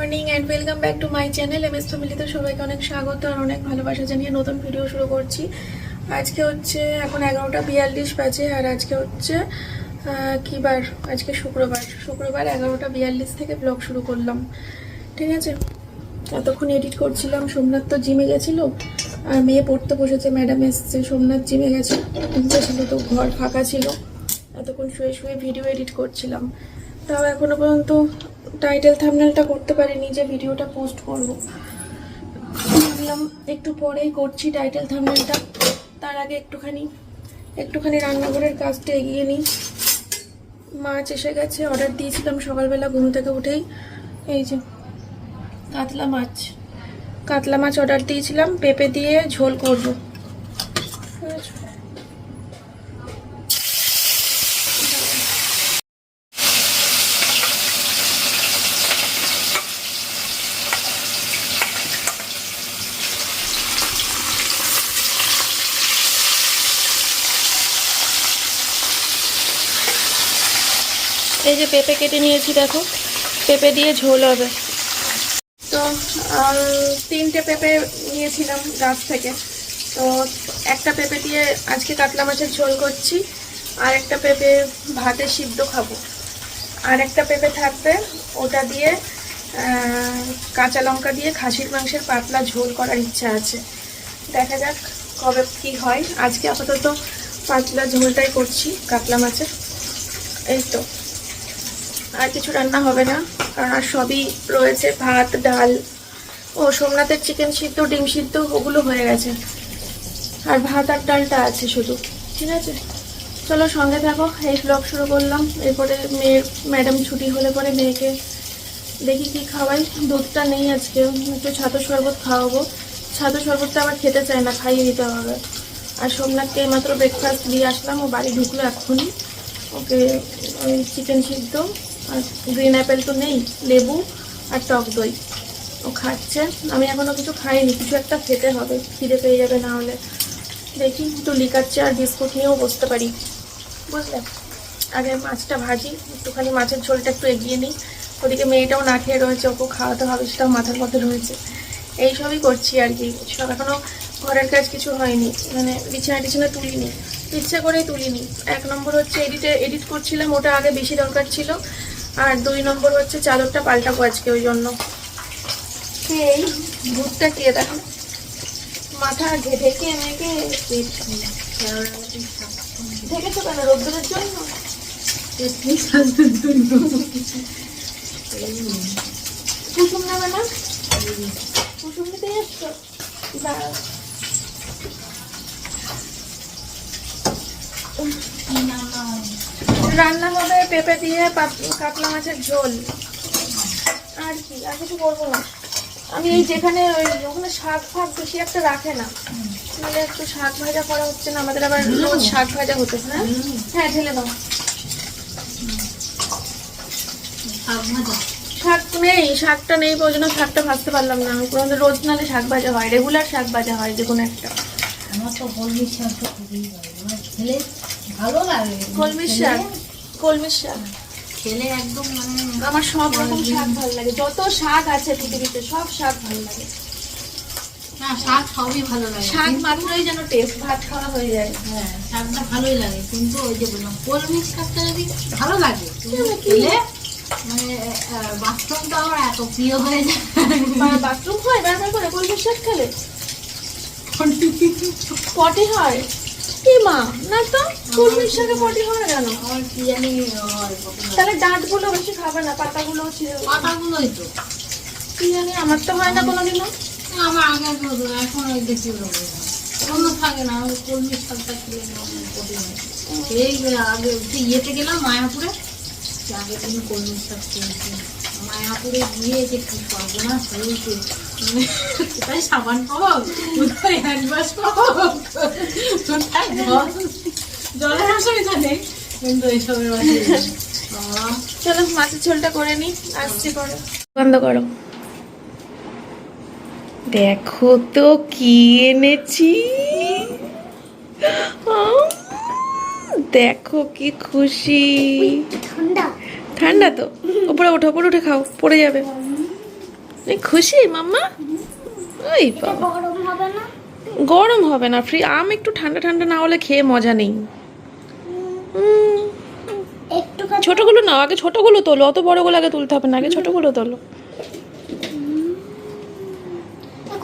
Morning and welcome back to my channel M S ফ্যামিলিতে সবাইকে অনেক স্বাগত আর অনেক ভালোবাসা জানিয়ে নতুন ভিডিও শুরু করছি। আজকে হচ্ছে এখন এগারোটা বিয়াল্লিশ বাজে আর আজকে হচ্ছে কী বার? আজকে শুক্রবার। শুক্রবার এগারোটা বিয়াল্লিশ থেকে ব্লগ শুরু করলাম। ঠিক আছে? এতক্ষণ এডিট করছিলাম, সোমনাথ তো জিমে গেছিল, আর মেয়ে পড়তে বসেছে ম্যাডাম এসছে, সোমনাথ জিমে গেছে ছিল তো, ঘর ফাঁকা ছিল। এতক্ষণ শুয়ে শুয়ে ভিডিও এডিট করছিলাম। তাও এখনও পর্যন্ত টাইটেল থামনেলটা করতে পারিনি যে ভিডিওটা পোস্ট করব। ভাবলাম একটু পরেই করছি টাইটেল থামনেলটা তার আগে একটুখানি একটুখানি রান্নাঘরের কাজটা এগিয়ে নিই। মাছ এসে গেছে অর্ডার দিয়েছিলাম সকালবেলা ঘুম থেকে উঠেই। এই যে, কাতলা মাছ। কাতলা মাছ অর্ডার দিয়েছিলাম, পেঁপে দিয়ে ঝোল করব। যে পেঁপে কেটে নিয়েছি, দেখো। পেঁপে দিয়ে ঝোল হবে। তো তিনটে পেঁপে নিয়েছিলাম গাছ থেকে। তো, একটা পেঁপে দিয়ে আজকে কাতলা মাছের ঝোল করছি, আর একটা পেঁপে ভাতে সিদ্ধ খাব। আর একটা পেঁপে থাকবে, ওটা দিয়ে কাঁচা লঙ্কা দিয়ে খাসির মাংসের পাতলা ঝোল করার ইচ্ছা আছে। দেখা যাক কবে কি হয়। আজকে আপাতত পাতলা ঝোলটাই করছি, কাতলা মাছের। এই তো। আর কিছু রান্না হবে না, কারণ আর সবই রয়েছে, ভাত, ডাল, ও সোমনাথের চিকেন সিদ্ধ, ডিম সিদ্ধ, ওগুলো হয়ে গেছে। আর ভাত আর ডালটা আছে শুধু, ঠিক আছে? চলো সঙ্গে থাকো, এই ব্লগ শুরু করলাম। এরপরে মেয়ের ম্যাডাম ছুটি হলে পরে মেয়েকে দেখি কি খাওয়াই। দুধটা নেই আজকে, একটু ছাতু শরবত খাওয়াবো। ছাতু শরবতটা আবার খেতে চায় না, খাইয়ে দিতে হবে। আর সোমনাথকে এইমাত্র ব্রেকফাস্ট দিয়ে আসলাম, ও বাড়ি ঢুকলো এক্ষুনি ওকে চিকেন সিদ্ধ গ্রিন অ্যাপেল তো নেই, লেবু আর টক দই। ও খাচ্ছে। আমি এখনও কিছু খাইনি, কিছু একটা খেতে হবে, খিদে পেয়ে যাবে না হলে। দেখি, একটু লিকার আর বিস্কুট নিয়েও বসতে পারি। বুঝলে? আগে মাছটা ভাজি, একটুখানি মাছের ঝোলটা একটু এগিয়ে নিই। ওদিকে মেয়েটাও না খেয়ে রয়েছে, ওকেও খাওয়াতে হবে, সেটাও মাথার মধ্যে রয়েছে। এইসবই করছি আর কি। সব এখনও ঘরের কাজ কিছু হয়নি মানে বিছানা টিছানা তুলিনি। ইচ্ছে করেই তুলিনি। এক নম্বর হচ্ছে এডিটে এডিট করছিলাম, ওটা আগে বেশি দরকার ছিল। আর দুই নম্বর হচ্ছে চাদরটা পাল্টাবো আজকে ওই জন্য। এই ভূতটা কে দেখো? মাথা ঢেকে মেঘে ঢেকেছো কেন? রোদ্দুরের জন্য? কুসুম নেবে না? কুসুম নিতে এসছো? দাঁড়াও। রান্না হবে পেঁপে দিয়ে কাতলা মাছের ঝোল। আর কি আর কিছু করব না। আমি এই যেখানে ওই ওখানে শাক ফাক বেশি একটা রাখে না। মানে একটু শাক ভাজা করা হচ্ছে না আমাদের আবার রোজ শাক ভাজা হতে হ্যাঁ? হ্যাঁ ঢেলে দাও। শাক নেই শাকটা নেই ওই জন্য শাকটা ভাজতে পারলাম না। কোনো রোজ নালে শাক ভাজা হয় রেগুলার শাক ভাজা হয় যে কোনো একটা। আমার তো কলমি শাকটা খুবই ভালো। ভালো লাগে। কলমি শাক? কলমি শাক খেলে একদম মানে আমার সব রকম শাক ভালো লাগে। যত শাক আছে পৃথিবীতে সব শাক ভালো লাগে। না শাক সবই ভালো লাগে। শাক মাত্রই যেন টেস্ট ভাত খাওয়া হয়ে যায়। হ্যাঁ শাকটা ভালোই লাগে। কিন্তু ওই যে বললাম কলমি শাকটা যদি ভালো লাগে খেলে মানে বাথরুমটা আমার এত প্রিয় হয়ে যায়। বাথরুম হয় ব্যবহার করে কলমি শাক খেলে? পটি হয়। কি মা? না তো কলমি শাকে পটি কেন? আমার কি জানি কখনো। তাহলে ডাঁটগুলো বেশি খাবে না পাতাগুলো ছিল পাতাগুলোই তো। কি জানি আমার তো হয় না কোনোদিনও। আমার আগে এখন ওই অন্য থাকে না শাকটা খেলে এই আগে সেই ইয়েতে গেলাম মায়াপুরে। আগের দিন কলমি শাক মায়াপুরে গিয়ে যে কি সর্বনাশ হয়েছে মানে কোথায় সাবান পাবো কোথায় হ্যান্ড ওয়াশ পাবো কোথায় জল জলের অসুবিধা নেই কিন্তু এইসবের অসুবিধা চলো মাছের ঝোলটা করে নি আসছি করে বন্ধ করো। দেখো তো কি এনেছি। দেখো কি খুশি। ঠান্ডা। ঠান্ডা তো। উপরে ওঠো উপরে উঠে খাও পড়ে যাবে। তুমি খুশি মাম্মা? ওই বাবা। গরম হবে না? না ফ্রি। আম একটু ঠান্ডা ঠান্ডা না হলে খেয়ে মজা নেই। ছোটগুলো নাও আগে ছোটগুলো তোলো। অত বড়গুলো আগে তুলতে হবে না আগে ছোটগুলো তোলো।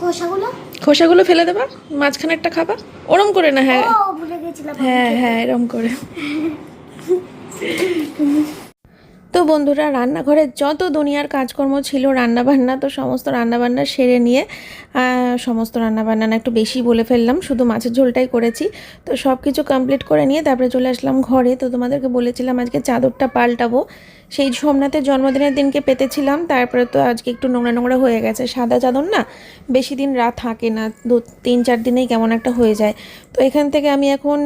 খোসাগুলো? খোসাগুলো ফেলে দেবা মাঝখানে একটা খাবা। ওরম করে না হ্যাঁ। হ্যাঁ হ্যাঁ এরম করে। তো বন্ধুরা, রান্নাঘরে যত দুনিয়ার কাজকর্ম ছিল, রান্নাবান্না তো সমস্ত রান্নাবান্না সেরে নিয়ে সমস্ত রান্নাবান্না না একটু বেশি বলে ফেললাম, শুধু মাছের ঝোলটাই করেছি। তো সব কিছু কমপ্লিট করে নিয়ে তারপরে চলে আসলাম ঘরে। তো তোমাদেরকে বলেছিলাম আজকে চাদরটা পাল্টাবো। সেই সোমনাথের জন্মদিনের দিনকে পেতেছিলাম, তারপরে তো আজকে একটু নোংরা নোংরা হয়ে গেছে। সাদা চাদর না, বেশি দিন রাত থাকে না, দু, তিন, চার দিনেই কেমন একটা হয়ে যায়। তো এখান থেকে আমি এখন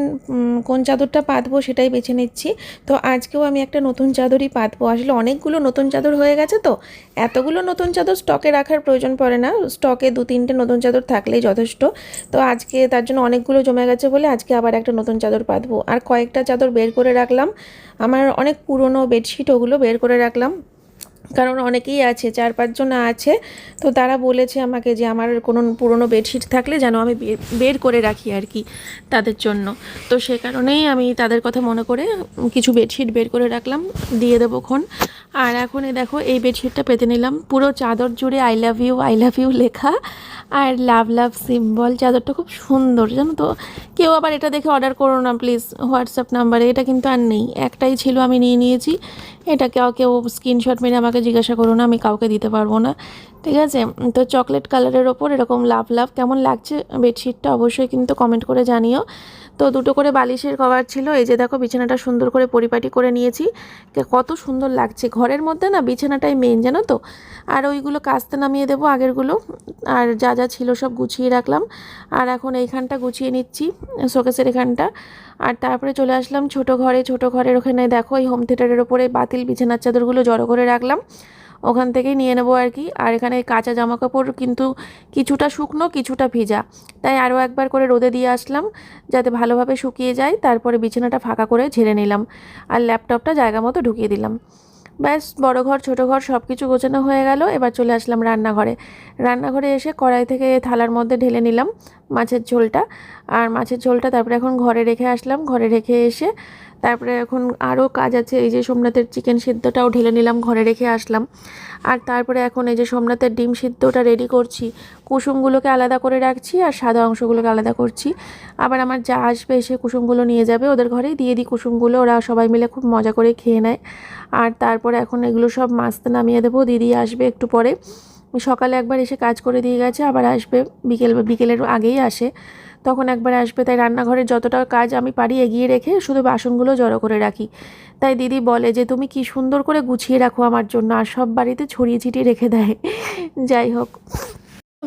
কোন চাদরটা পাতবো সেটাই বেছে নিচ্ছি। তো আজকেও আমি একটা নতুন চাদরই পাতবো। আসলে অনেকগুলো নতুন চাদর হয়ে গেছে তো, এতগুলো নতুন চাদর স্টকে রাখার প্রয়োজন পড়ে না। স্টকে দু, তিনটে নতুন চাদর থাকলেই যথেষ্ট। তো আজকে তার জন্য অনেকগুলো জমে গেছে বলে আজকে আবার একটা নতুন চাদর পাতবো। আর কয়েকটা চাদর বের করে রাখলাম। আমার অনেক পুরনো বেডশিট, ওগুলো বের করে রাখলাম। কারণ অনেকেই আছে, চার পাঁচজন আছে, তো তারা বলেছে আমাকে যে আমার কোনো পুরনো বেডশিট থাকলে যেন আমি বের- করে রাখি আর কি তাদের জন্য। তো সে কারণেই আমি তাদের কথা মনে করে কিছু বেডশিট বের করে রাখলাম, দিয়ে দেবো খন আর এখন দেখো, এই বেডশিটটা পেতে নিলাম। পুরো চাদর জুড়ে I love you I love you লেখা। আর লাভ লাভ সিম্বল চাদরটা খুব সুন্দর, জানো তো? কেউ আবার এটা দেখে অর্ডার করো না প্লিজ হোয়াটসঅ্যাপ নাম্বারে এটা কিন্তু আর নেই। একটাই ছিল আমি নিয়ে নিয়েছি। এটা কেউ কেউ স্ক্রিনশট মেরে আমাকে জিজ্ঞাসা করো না, আমি কাউকে দিতে পারব না। ঠিক আছে? তো চকলেট কালারের ওপর এরকম লাভ লাভ কেমন লাগছে? বেডশিটটা অবশ্যই কিন্তু কমেন্ট করে জানিও। তো দুটো করে বালিশের কভার ছিল। এই যে দেখো বিছানাটা সুন্দর করে পরিপাটি করে নিয়েছি। কত সুন্দর লাগছে। ঘরের মধ্যে না বিছানাটাই মেন জানো তো? আর ওইগুলো কাস্তে নামিয়ে দেবো আগেরগুলো। আর যা যা ছিল সব গুছিয়ে রাখলাম। আর এখন এইখানটা গুছিয়ে নিচ্ছি, শোকেসের এখানটা। আর তারপরে চলে আসলাম ছোট ঘরে। ছোট ঘরের ওখানে দেখো এই হোম থিয়েটারের ওপরে বাতিল বিছানার চাদরগুলো জড়ো করে রাখলাম। ওখান থেকেই নিয়ে নেব আর কি। আর এখানে কাঁচা জামা কাপড় কিন্তু কিছুটা শুকনো, কিছুটা ভিজা। তাই আরও একবার করে রোদে দিয়ে আসলাম, যাতে ভালোভাবে শুকিয়ে যায়। তারপরে বিছানাটা ফাঁকা করে ঝেড়ে নিলাম আর ল্যাপটপটা জায়গা মতো ঢুকিয়ে দিলাম। ব্যাস, বড় ঘর, ছোটো ঘর সব কিছু গোছানো হয়ে গেল। এবার চলে আসলাম রান্নাঘরে। রান্নাঘরে এসে কড়াই থেকে থালার মধ্যে ঢেলে নিলাম মাছের ঝোলটা। আর মাছের ঝোলটা তারপরে এখন ঘরে রেখে আসলাম। ঘরে রেখে এসে তারপরে এখন আরও কাজ আছে, এই যে সোমনাথের চিকেন সিদ্ধটাও ঢেলে নিলাম, ঘরে রেখে আসলাম। আর তারপরে এখন এই যে সোমনাথের ডিম সিদ্ধটা রেডি করছি, কুসুমগুলোকে আলাদা করে রাখছি আর সাদা অংশগুলোকে আলাদা করছি। আবার আমার যা আসবে এসে কুসুমগুলো নিয়ে যাবে, ওদের ঘরেই দিয়ে দিই কুসুমগুলো, ওরা সবাই মিলে খুব মজা করে খেয়ে নেয়। আর তারপরে এখন এগুলো সব মাছতে নামিয়ে দেবো, দিদি আসবে একটু পরে। সকালে একবার এসে কাজ করে দিয়ে গেছে, আবার আসবে, বিকেল, বিকেলের আগেই আসে। তখন একবার আসবে, তাই রান্নাঘরের যতটা কাজ আমি পারি এগিয়ে রেখে শুধু বাসনগুলো জড়ো করে রাখি। তাই দিদি বলে যে, তুমি কি সুন্দর করে গুছিয়ে রাখো আমার জন্য আর সব বাড়িতে ছড়িয়ে ছিটিয়ে রেখে দেয়। যাই হোক।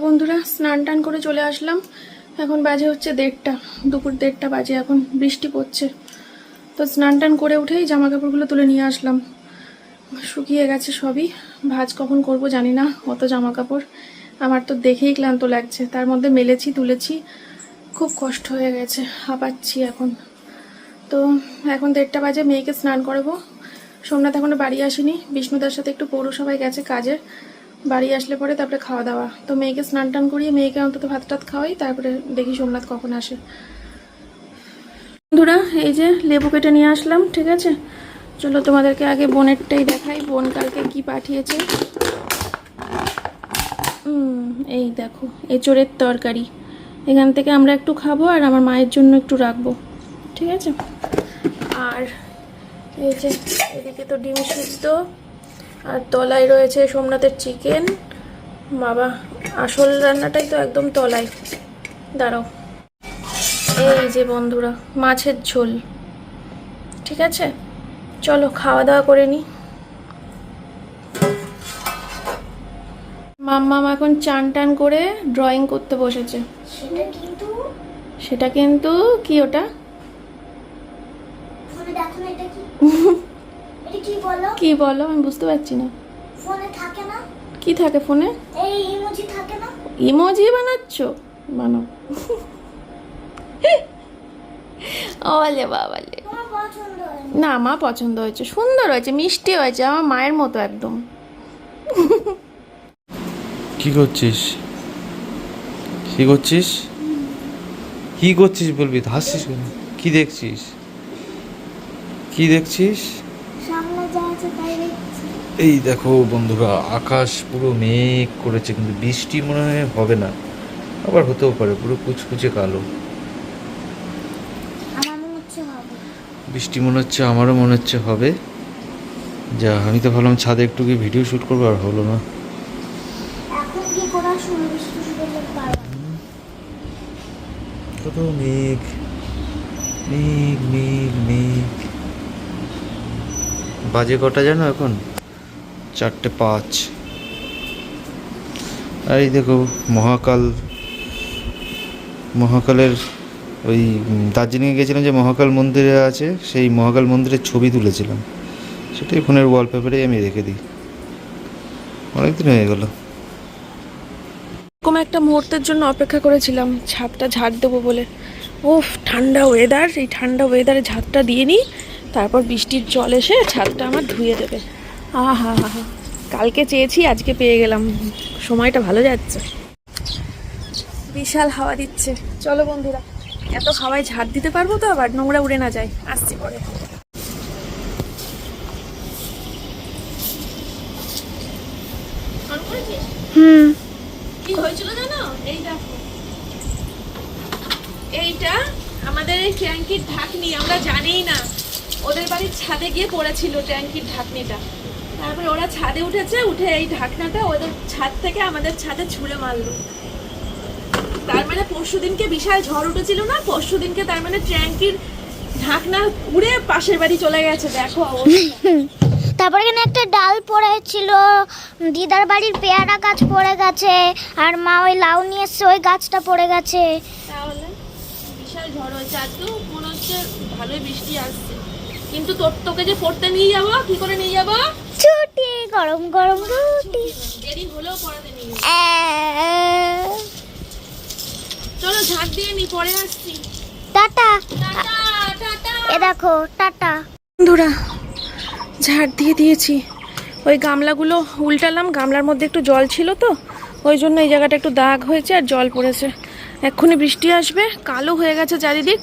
বন্ধুরা, স্নান টান করে চলে আসলাম। এখন বাজে হচ্ছে দেড়টা, দুপুর দেড়টা বাজে, এখন বৃষ্টি পড়ছে। তো স্নান টান করে উঠেই জামা কাপড়গুলো তুলে নিয়ে আসলাম। শুকিয়ে গেছে সবই, ভাজ কখন করব জানি না, অত জামা কাপড় আমার তো দেখেই ক্লান্ত লাগছে, তার মধ্যে মেলেছি, তুলেছি। খুব কষ্ট হয়ে গেছে, হাঁপাচ্ছি এখন। তো এখন দেড়টা বাজে, মেয়েকে স্নান করাবো। সোমনাথ এখনও বাড়ি আসেনি, বিষ্ণুদার সাথে একটু পৌরসভায় গেছে কাজের। বাড়ি আসলে পরে তারপরে খাওয়া দাওয়া তো মেয়েকে স্নান টান করিয়ে মেয়েকে অন্তত ভাত টাত খাওয়াই, তারপরে দেখি সোমনাথ কখন আসে। বন্ধুরা, এই যে লেবু কেটে নিয়ে আসলাম, ঠিক আছে? চলো তোমাদেরকে আগে বোনেরটাই দেখাই, বোন কালকে কি পাঠিয়েছে। এই দেখো, এঁচোড়ের তরকারি। এখান থেকে আমরা একটু খাব আর আমার মায়ের জন্য একটু রাখব। ঠিক আছে? আর এই যে এদিকে তো ডিম সিদ্ধ, আর তলায় রয়েছে সোমনাথের চিকেন। বাবা, আসল রান্নাটাই তো একদম তলায়। দাঁড়াও। এই যে বন্ধুরা, মাছের ঝোল। ঠিক আছে? চলো, খাওয়া দাওয়া করে নি। মাম্মাম এখন চান টান করে ড্রয়িং করতে বসেছে। সেটা কিন্তু সেটা কিন্তু কি ওটা? কি? বলো? আমি বুঝতে পারছি না। ফোনে থাকে না? কি থাকে ফোনে? এই ইমোজি থাকে না? ইমোজি বানাচ্ছ? বানাও। ওলে বাবালে। না মা পছন্দ হয়েছে। সুন্দর হয়েছে মিষ্টি হয়েছে আমার মায়ের মতো একদম। কি করছিস? কি করছিস? কি করছিস বলবি? হাসছিস কেন? কি দেখছিস? কি দেখছিস? এই দেখো বন্ধুরা আকাশ পুরো মেঘ করেছে কিন্তু বৃষ্টি মনে হয় হবে না। আবার হতেও পারে পুরো কুচকুচে কালো। বৃষ্টি মনে হচ্ছে আমারও মনে হচ্ছে হবে। যা আমি তো ভাবলাম ছাদে একটু কি ভিডিও শ্যুট করব আর হলো না। কত মেঘ মেঘ মেঘ মেঘ। বাজে কটা জানো এখন? চারটে পাঁচ। আর এই দেখো, মহাকাল, মহাকালের ওই দার্জিলিংয়ে গেছিলাম যে মহাকাল মন্দিরে আছে, সেই মহাকাল মন্দিরের ছবি তুলেছিলাম। সেটাই ফোনের ওয়ালপেপারেই আমি রেখে দিই। অনেকদিন হয়ে গেল। একটা মুহূর্তের জন্য অপেক্ষা করেছিলাম। ছাদটা ঝাড় দেবো বলে। উফ, ঠান্ডা ওয়েদার এই ঠান্ডা ওয়েদারে ঝাড়টা দিয়ে নিই, তারপর বৃষ্টির জল এসে ছাদটা আমার ধুয়ে দেবে। আহা হা হা কালকে চেয়েছি, আজকে পেয়ে গেলাম। সময়টা ভালো যাচ্ছে। বিশাল হাওয়া দিচ্ছে। চলো বন্ধুরা, এত হাওয়ায় ঝাড় দিতে পারব তো আবার? নোংরা উড়ে না যায়। আসছি পরে। হুম। কি হয়েছিল জানো? এই দেখো। এইটা আমাদের এই ট্যাঙ্কির ঢাকনি, আমরা জানিই না। ওদের বাড়ির ছাদে গিয়ে পড়েছিল ট্যাঙ্কির ঢাকনিটা। তারপরে ওরা ছাদে উঠেছে, উঠে এই ঢাকনাটা ওদের ছাদ থেকে আমাদের ছাদে ছুঁড়ে মারলো। তার মানে পরশু দিনকে বিশাল ঝড় উঠেছিল না? পরশু দিনকে তার মানে ট্যাঙ্কির ঢাকনা উড়ে পাশের বাড়ি চলে গেছে। দেখো অবস্থা। তারপর এখানে একটা ডাল পড়েছিল দিদার বাড়ির পেয়ারা গাছ পড়ে গেছে আর মা ওই লাউ নিয়ে এসছে ওই গাছটা পড়ে গেছে। তাহলে বিশাল ঝড় হয়েছে আজকেও মনে হচ্ছে ভালোই বৃষ্টি আসছে। কিন্তু তোর তোকে যে পড়তে নিয়ে যাব কি করে নিয়ে যাব? ছুটি গরম গরম রুটি। দেরি হলেও পড়াতে নিয়ে যাব। চলো ঝাঁট দিয়ে নি পরে আসছি। টাটা। Tata tata. এ দেখো টাটা। বন্ধুরা ঝাড় দিয়ে দিয়েছি। ওই গামলাগুলো উল্টালাম গামলার মধ্যে একটু জল ছিল তো ওই জন্য এই জায়গাটা একটু দাগ হয়েছে আর জল পড়েছে। এক্ষুনি বৃষ্টি আসবে কালো হয়ে গেছে চারিদিক।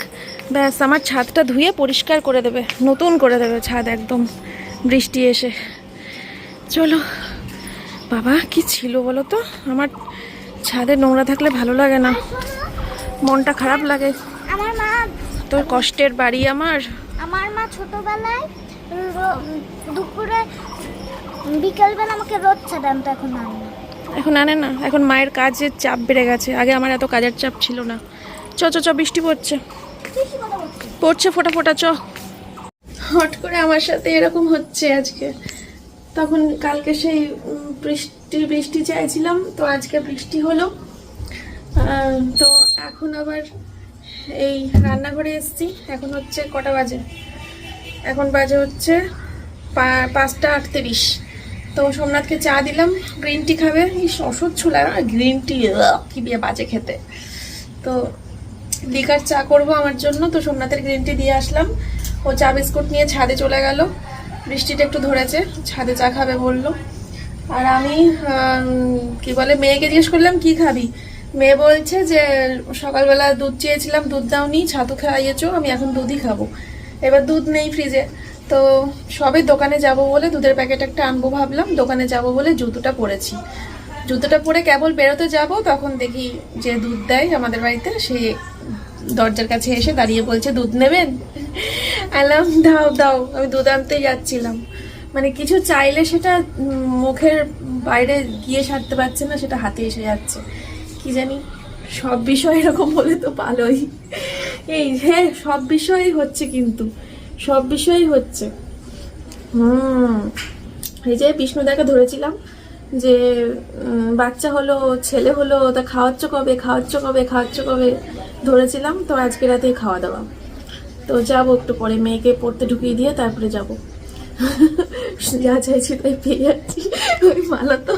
ব্যাস আমার ছাদটা ধুয়ে পরিষ্কার করে দেবে নতুন করে দেবে ছাদ একদম বৃষ্টি এসে। চলো বাবা কি ছিল বলো তো? আমার ছাদে নোংরা থাকলে ভালো লাগে না। মনটা খারাপ লাগে। আমার মা তোর কষ্টের বাড়ি আমার। আমার মা ছোটবেলায় দুপুরে বিকেলবেলা আমাকে রোদ ছাড়ান তো এখন আনে না। এখন আনে না এখন মায়ের কাজের চাপ বেড়ে গেছে। আগে আমার এত কাজের চাপ ছিল না। চ চ চ বৃষ্টি পড়ছে। পড়ছে? ফোটা ফোটা চ। হট করে আমার সাথে এরকম হচ্ছে আজকে। তখন কালকে সেই বৃষ্টি বৃষ্টি চাইছিলাম তো আজকে বৃষ্টি হলো। তো এখন আবার এই রান্নাঘরে এসেছি। এখন হচ্ছে কটা বাজে? এখন বাজে হচ্ছে পাঁচটা আটত্রিশ। তো সোমনাথকে চা দিলাম গ্রিন টি খাবে। এই অসহ্য লাগে না গ্রিন টি কি বিয়ে বাজে খেতে। তো লিকার চা করব আমার জন্য তো সোমনাথের গ্রিন টি দিয়ে আসলাম। ও চা বিস্কুট নিয়ে ছাদে চলে গেল। বৃষ্টিটা একটু ধরেছে ছাদে চা খাবে বলল। আর আমি আম, কি বলে মেয়েকে জিজ্ঞেস করলাম কি খাবি? মেয়ে বলছে যে সকালবেলা দুধ চেয়েছিলাম দুধ দাওনি ছাতু খাইয়েছো আমি এখন দুধই খাব। এবার দুধ নেই ফ্রিজে তো সবে দোকানে যাব বলে দুধের প্যাকেট একটা আনব ভাবলাম। দোকানে যাব বলে জুতোটা পরেছি। জুতোটা পরে কেবল বেরোতে যাব, তখন দেখি যে দুধ দেয় আমাদের বাড়িতে, সে দরজার কাছে এসে দাঁড়িয়ে বলছে, দুধ নেবেন? আলাম, দাও দাও। আমি দুধ আনতেই যাচ্ছিলাম। মানে কিছু চাইলে সেটা মুখের বাইরে গিয়ে সারতে পারছে না, সেটা হাতে এসে যাচ্ছে। কি জানি, সব বিষয় এরকম হলে তো ভালোই। এই হ্যাঁ সব বিষয়ই হচ্ছে কিন্তু। সব বিষয়ই হচ্ছে। হুম। এই যে বিষ্ণুদাকে ধরেছিলাম যে বাচ্চা হলো, ছেলে হলো, তা খাওয়াচ্ছ কবে খাওয়াচ্ছ কবে খাওয়াচ্ছ কবে ধরেছিলাম, তো আজকে রাতেই খাওয়া দাওয়া। তো যাব একটু পরে, মেয়েকে পড়তে ঢুকিয়ে দিয়ে তারপরে যাব। যা চাইছি তাই পেয়ে যাচ্ছি। ওই মালা তো।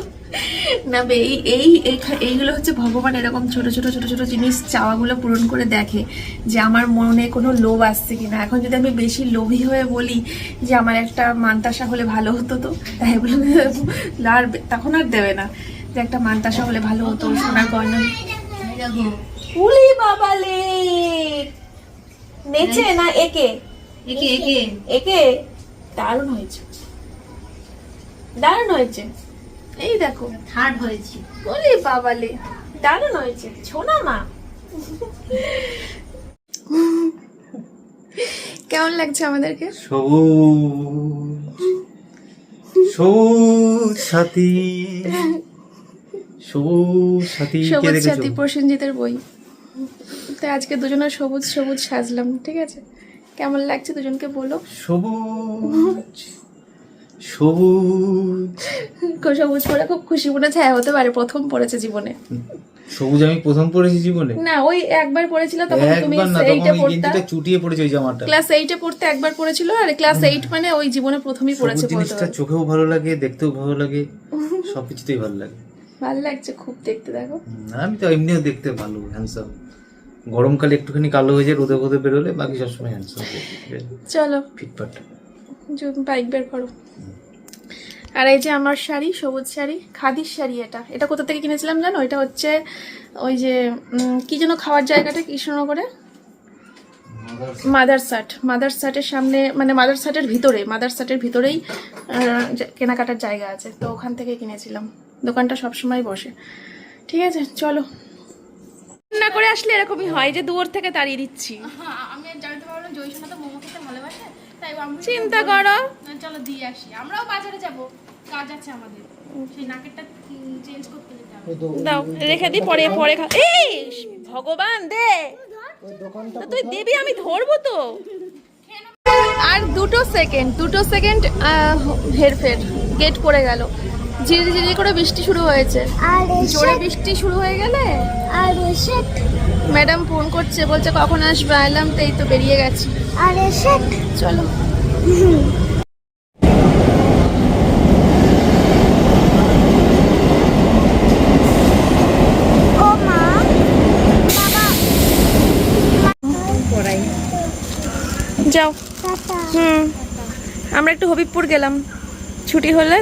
না বে, এই এই এই- এইগুলো হচ্ছে ভগবান এরকম ছোট ছোট ছোট ছোট জিনিস চাওয়াগুলো পূরণ করে দেখে যে আমার মনে কোনো লোভ আসছে কিনা। এখন যদি আমি বেশি লোভী হয়ে বলি যে আমার একটা মান্তাসা হলে ভালো হতো তো তাই বলে আর তখন আর দেবে না যে একটা মানতাসা হলে ভালো হতো সোনার গয়না। উলি বাবালে নেচে না একে? একে একে। একে? দারুণ হয়েছে। দারুণ হয়েছে। এই দেখো থার্ড হয়েছি। ওরে বাবালে দারুণ হয়েছে ছোনা মা। কেমন লাগছে আমাদেরকে? সবুজ সবুজ সাথী সবুজ সাথী সবুজ দেখেছ? সাথী প্রসেনজিতের বই। তো আজকে দুজনে সবুজ সবুজ সাজলাম ঠিক আছে? কেমন লাগছে দুজনকে বলো? সবুজ সবুজ। সবুজ পরে খুব খুশি মনে হচ্ছে হ্যাঁ হতে পারে প্রথম পড়েছে জীবনে। সবুজ আমি প্রথম পড়েছি জীবনে? না ওই একবার পড়েছিল তখন তুমি না এইটে পড়তা। চুটিয়ে পড়েছে ওই জামাটা। ক্লাস এইটে পড়তে একবার পড়েছিল আর ক্লাস এইট মানে ওই জীবনে প্রথমই পড়েছে বলতে জিনিসটা চোখেও ভালো লাগে দেখতেও ভালো লাগে সবকিছুতেই ভালো লাগে। ভালো লাগছে খুব দেখতে দেখো। হুম, আমি তো এমনিও দেখতে ভালো হ্যান্ডসাম গরমকালে একটুখানি কালো হয়ে যায় রোদে রোদে বেরোলে বাকি সবসময় হ্যান্ডসাম চলো। ফিটফাট। বাইক বের করো। আর এই যে আমার শাড়ি সবুজ শাড়ি খাদির শাড়ি এটা। এটা কোথা থেকে কিনেছিলাম জানো? এটা হচ্ছে ওই যে কি যেন খাওয়ার জায়গাটা কৃষ্ণনগরে? মাদার সাট মাদার সাটের সামনে মানে মাদার সাটের ভিতরে মাদার সাটের ভিতরেই কেনাকাটার জায়গা আছে। তো ওখান থেকে কিনেছিলাম। দোকানটা সবসময় বসে। ঠিক আছে চলো। না করে আসলে এরকমই হয় যে দূর থেকে তাড়িয়ে দিচ্ছি। আমি জানতে পারলাম জয়সোনা তো মোমো খেতে ভালোবাসে তাই আমি চিন্তা করো। চলো দিয়ে আসি। আমরাও বাজারে যাব। কাজ আছে আমাদের। সেই নাকেরটা চেঞ্জ করতে যেতে দাও রেখে দি পরে পরে খা এই ভগবান দে। তুই দিবি আমি ধরবো তো। আর দুটো সেকেন্ড দুটো সেকেন্ড হেরফের গেট পড়ে গেল। ঝিরি ঝিরি করে বৃষ্টি শুরু হয়েছে। আর জোরে বৃষ্টি শুরু হয়ে গেলে? আর ম্যাডাম ফোন করছে বলছে কখন আসবে? এলাম তো এই তো বেরিয়ে গেছি। আর এসে চলো। যাও। হুম। আমরা একটু হবিবপুর গেলাম। ছুটি হলে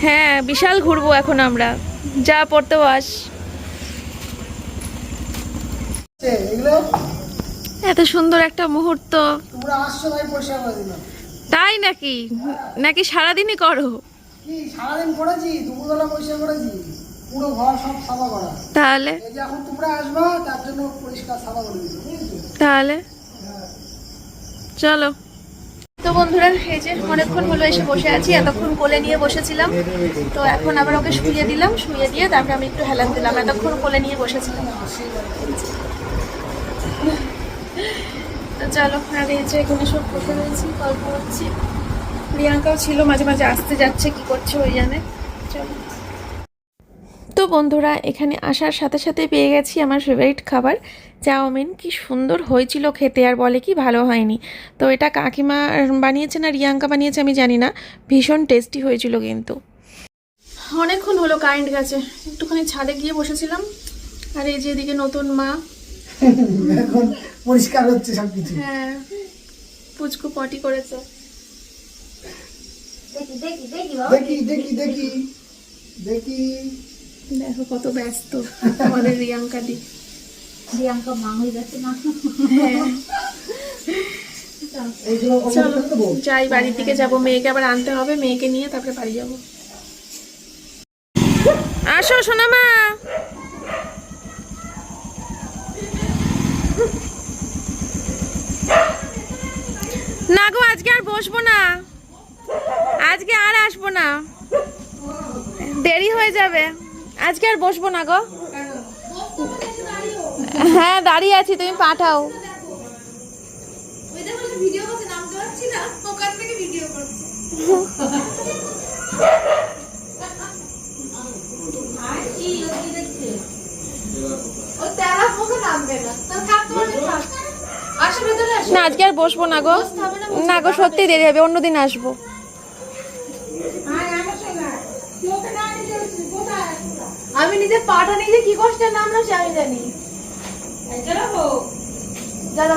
হ্যাঁ বিশাল ঘুরবো এখন আমরা। যা পড়তে বাস এত সুন্দর একটা মুহূর্ত। তাই নাকি? নাকি সারাদিনই করো? সারাদিন করেছি দুপুরবেলা পরিষ্কার করেছি পুরো ঘর সব সাফা করা। তাহলে? এখন তোমরা আসবা তার জন্য পরিষ্কার সাফা করে দিচ্ছি তাহলে? চলো। তো বন্ধুরা এই যে অনেকক্ষণ হলো এসে বসে আছি এতক্ষণ কোলে নিয়ে বসেছিলাম। তো এখন আবার ওকে শুয়ে দিলাম শুয়ে দিয়ে তারপরে আমি একটু হেলান দিলাম এতক্ষণ কোলে নিয়ে বসেছিলাম। তো চলো এখানে সব বসে রয়েছি, গল্প করছি। প্রিয়াঙ্কাও ছিল, মাঝে মাঝে আসতে যাচ্ছে, কি করছে ওই জানে। চলো। তো বন্ধুরা, এখানে আসার সাথে সাথে পেয়ে গেছি আমার ফেভারিট খাবার, চাউমিন। কি সুন্দর হয়েছিল খেতে, আর বলে কি ভালো হয়নি। তো এটা কাকিমা বানিয়েছে না রিয়াঙ্কা বানিয়েছে, আমি জানি না। ভীষণ টেস্টি হয়েছিল কিন্তু। অনেকক্ষণ হলো কারেন্ট গেছে, একটুখানি ছাদে গিয়ে বসেছিলাম। আর এই যে এদিকে নতুন মা এখন পরিষ্কার হচ্ছে সবকিছু। হ্যাঁ পুচকু পটি করেছে। দেখি দেখি দেখি দেখি দেখো কত ব্যস্ত আমাদের রিয়াঙ্কা দি। প্রিয়াঙ্কা মা হয়ে গেছে না? হ্যাঁ। চলো যাই বাড়ির দিকে যাব। মেয়েকে আবার আনতে হবে মেয়েকে নিয়ে তারপরে বাড়ি যাব। আসো সোনামা। বসবো না। আজকে আর আসব না। দেরি হয়ে যাবে। আজকে আর বসবো না গো। হ্যাঁ দাঁড়িয়ে আছি তুমি পাঠাও। না আজকে আর বসবো না গো। না গো সত্যি দেরি হবে অন্যদিন আসব। আমি নিজে পাটা নিজে কি কষ্টে নামলাম সে আমি জানি।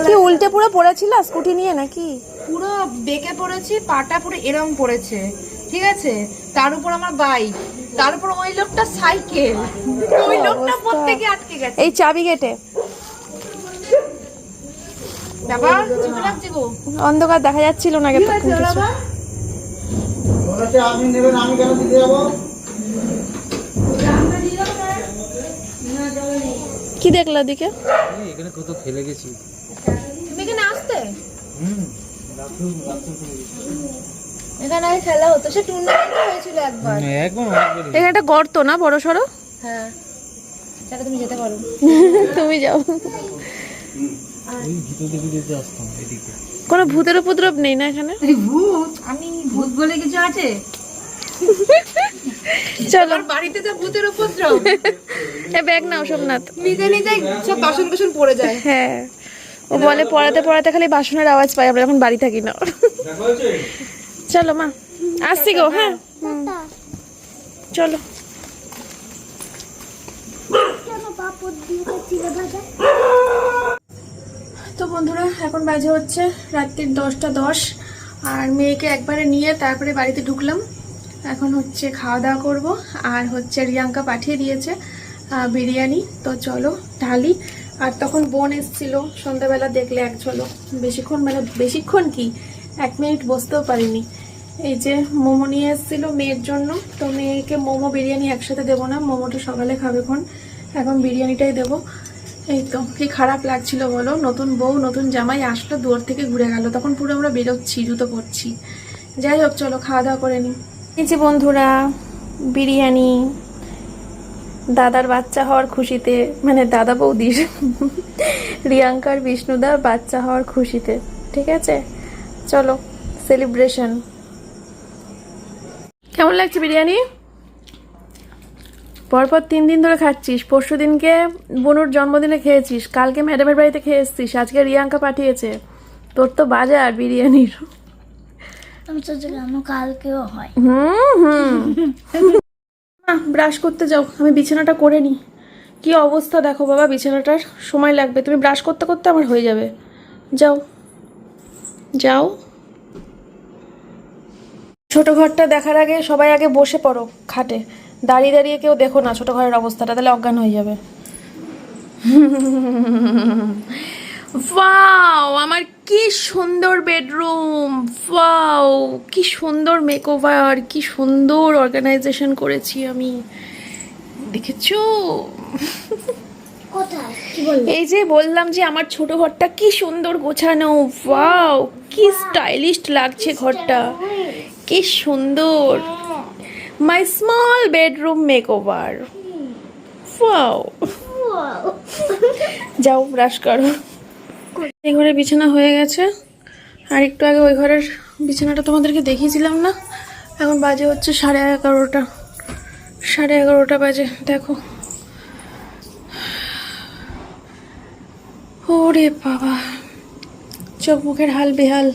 কি উল্টে পুরো পড়েছিল স্কুটি নিয়ে নাকি? পুরো বেঁকে পড়েছি পাটা পুরো এরম পড়েছে ঠিক আছে? তার উপর আমার বাইক তারপর ওই লোকটা সাইকেল ওই লোকটা প্রত্যেকে আটকে গেছে। এই চাবি গেটে অন্ধকার দেখা যাচ্ছিল না কিছু। কি দেখলা দিকে এখানে কত খেলে গেছি। তুমি এখানে আসতে? এখানে আগে খেলা হতো। সে টুর্নামেন্ট হয়েছিল একবার। একবার এখানে একটা গর্ত না বড় সড়ো? হ্যাঁ। সেটা তুমি যেতে পারো। তুমি যাও। কোনো ভূতের উপদ্রব নেই না এখানে? ভূত আমি ভূত বলে কিছু আছে? চলো। বাড়িতে তো ভূতের উপদ্রব। এ ব্যাগ নাও সোমনাথ। নিজে নিজে সব বাসন কুসন পড়ে যায়। হ্যাঁ। ও বলে পড়াতে পড়াতে খালি বাসনের আওয়াজ পাই আমরা যখন বাড়ি থাকি না। চলো মা আসছি গো হ্যাঁ। চলো। তো বন্ধুরা, এখন বাজে হচ্ছে রাত্রির দশটা দশ, আর মেয়েকে একবারে নিয়ে তারপরে বাড়িতে ঢুকলাম। এখন হচ্ছে খাওয়া দাওয়া করব, আর হচ্ছে রিয়াঙ্কা পাঠিয়ে দিয়েছে বিরিয়ানি। তো চলো, ঢালি। আর তখন বোন এসেছিল, সন্ধ্যাবেলা দেখলে এক ঝলক। বেশিক্ষণ মানে বেশিক্ষণ কি? এক মিনিট বসতেও পারিনি। এই যে মোমো নিয়ে এসেছিল মেয়ের জন্য, তো মেয়েকে মোমো, বিরিয়ানি একসাথে দেবো না, মোমোটা সকালে খাবে খন এখন বিরিয়ানিটাই দেবো। এই তো, কি খারাপ লাগছিল বলো? নতুন বউ, নতুন জামাই আসলো দূর থেকে ঘুরে গেল। তখন পুরো আমরা বেরোচ্ছি, জুতো পরছি। যাই হোক, চলো, খাওয়া দাওয়া করে নিই বন্ধুরা, বিরিয়ানি, দাদার বাচ্চা হওয়ার খুশিতে মানে দাদা বৌদির, রিয়াঙ্কার বিষ্ণুদার বাচ্চা হওয়ার খুশিতে, ঠিক আছে? চলো সেলিব্রেশন কেমন লাগছে বিরিয়ানি? পরপর তিন দিন ধরে খাচ্ছিস। পরশু দিনকে বনুর জন্মদিনে খেয়েছিস কালকে ম্যাডামের বাড়িতে খেয়ে এসছিস আজকে রিয়াঙ্কা পাঠিয়েছে। তোর তো বাজার বিরিয়ানির। আমি কালকেও হয়। হুম হুম। ব্রাশ করতে যাও আমি বিছানাটা করে নিই। কি অবস্থা দেখো বাবা বিছানাটার সময় লাগবে। তুমি ব্রাশ করতে করতে আমার হয়ে যাবে। যাও। যাও। ছোট ঘরটা দেখার আগে সবাই আগে বসে পড়ো খাটে। দাঁড়িয়ে দাঁড়িয়ে কেউ দেখো না ছোট ঘরের অবস্থাটা তাহলে অজ্ঞান হয়ে যাবে। ওয়াও আমার কি সুন্দর বেডরুম ওয়াও কি সুন্দর মেকওভার কি সুন্দর অর্গানাইজেশন করেছি আমি। দেখেছ? এই যে বললাম যে আমার ছোট ঘরটা কি সুন্দর গোছানো। ওয়াও কি স্টাইলিশ লাগছে ঘরটা। কি সুন্দর। My small bedroom makeover wow যাও ব্রাশ করো। এই ঘরে বিছানা হয়ে গেছে। আর একটু আগে ওই ঘরের বিছানাটা তোমাদেরকে দেখিয়েছিলাম না? এখন বাজে হচ্ছে সাড়ে এগারোটা। সাড়ে এগারোটা বাজে দেখো। ওরে বাবা। চোখ মুখের হাল বেহাল।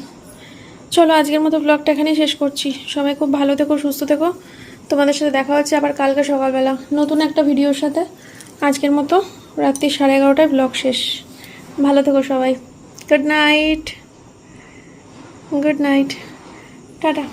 চলো আজকের মতো ব্লগটা এখানেই শেষ করছি। সবাই খুব ভালো থেকো সুস্থ থেকো। তোমাদের সাথে দেখা হচ্ছে আবার কালকে সকালবেলা। নতুন একটা ভিডিওর সাথে। আজকের মতো রাত্রি সাড়ে এগারোটায় ব্লগ শেষ। ভালো থেকো সবাই। Good night good night tata